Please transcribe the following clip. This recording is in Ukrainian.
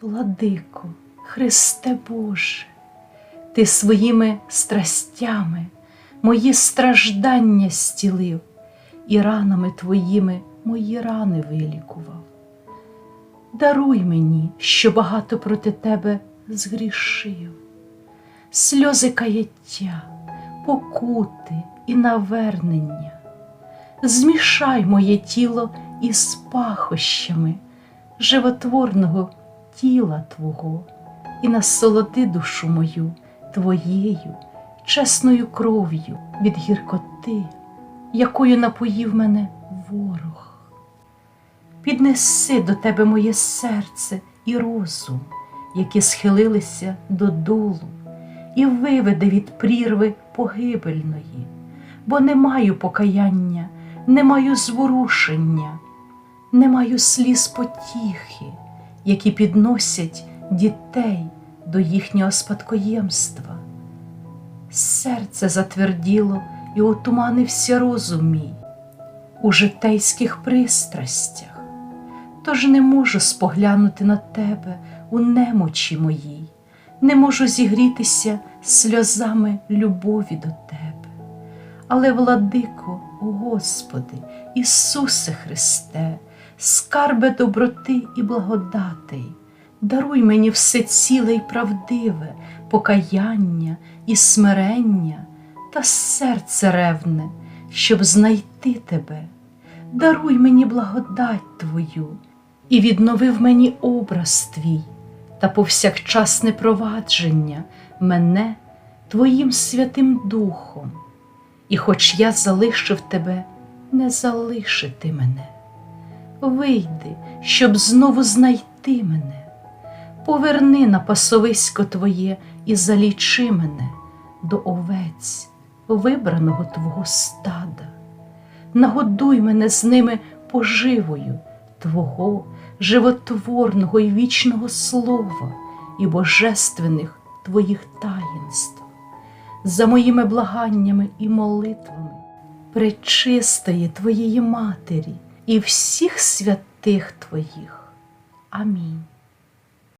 Владико, Христе Боже, Ти своїми страстями мої страждання стілив і ранами Твоїми мої рани вилікував. Даруй мені, що багато проти Тебе згрішив, сльози каяття, покути і навернення. Змішай моє тіло із пахощами животворного тіла Твого і насолоди душу мою Твоєю чесною кров'ю від гіркоти, якою напоїв мене ворог. Піднеси до тебе моє серце і розум, які схилилися додолу, і виведи від прірви погибельної, бо не маю покаяння, не маю зворушення, не маю сліз потіхи, які підносять дітей до їхнього спадкоємства. Серце затверділо і отуманився розум мій у житейських пристрастях, тож не можу споглянути на тебе у немочі моїй, не можу зігрітися сльозами любові до тебе. Але, владико, Господи, Ісусе Христе, скарбе доброти і благодатей, даруй мені все ціле й правдиве, покаяння і смирення та серце ревне, щоб знайти тебе. Даруй мені благодать Твою і віднови в мені образ Твій та повсякчасне провадження мене Твоїм Святим Духом. І хоч я залишив тебе, не залиши ти мене. Вийди, щоб знову знайти мене. Поверни на пасовисько Твоє і залічи мене до овець, вибраного Твого стада. Нагодуй мене з ними поживою Твого животворного і вічного слова і божественних Твоїх таїнств за моїми благаннями і молитвами, пречистої Твоєї Матері і всіх святих Твоїх. Амінь.